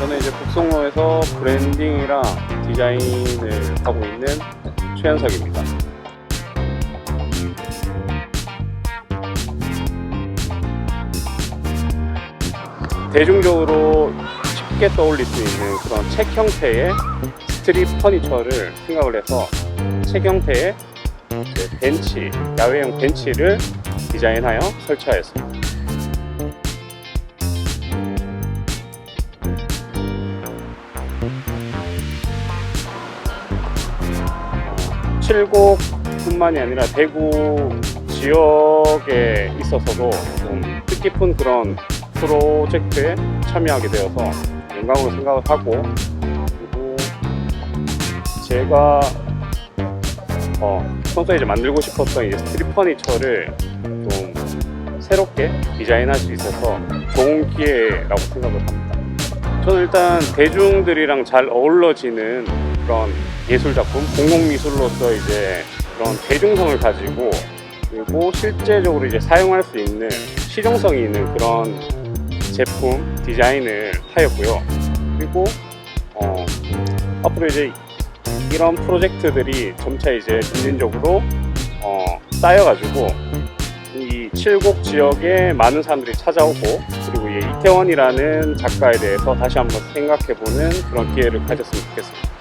저는 이제 북송로에서 브랜딩이랑 디자인을 하고 있는 최현석입니다. 대중적으로 쉽게 떠올릴 수 있는 그런 책 형태의 스트릿 퍼니처를 생각을 해서 책 형태의 벤치, 야외용 벤치를 디자인하여 설치하였습니다. 칠곡뿐만이 아니라 대구 지역에 있어서도 좀 뜻깊은 그런 프로젝트에 참여하게 되어서 영광으로 생각을 하고 그리고 제가 어, 평소에 이제 만들고 싶었던 이제 스트릿 퍼니처를 좀 새롭게 디자인할 수 있어서 좋은 기회라고 생각을 합니다. 저는 일단 대중들이랑 잘 어우러지는 그런 예술 작품, 공공 미술로서 이제 그런 대중성을 가지고 그리고 실제적으로 이제 사용할 수 있는 실용성이 있는 그런 제품 디자인을 하였고요. 그리고 어, 앞으로 이제 이런 프로젝트들이 점차 이제 점진적으로 어, 쌓여가지고 이 칠곡 지역에 많은 사람들이 찾아오고 그리고 이 이태원이라는 작가에 대해서 다시 한번 생각해보는 그런 기회를 가졌으면 좋겠습니다.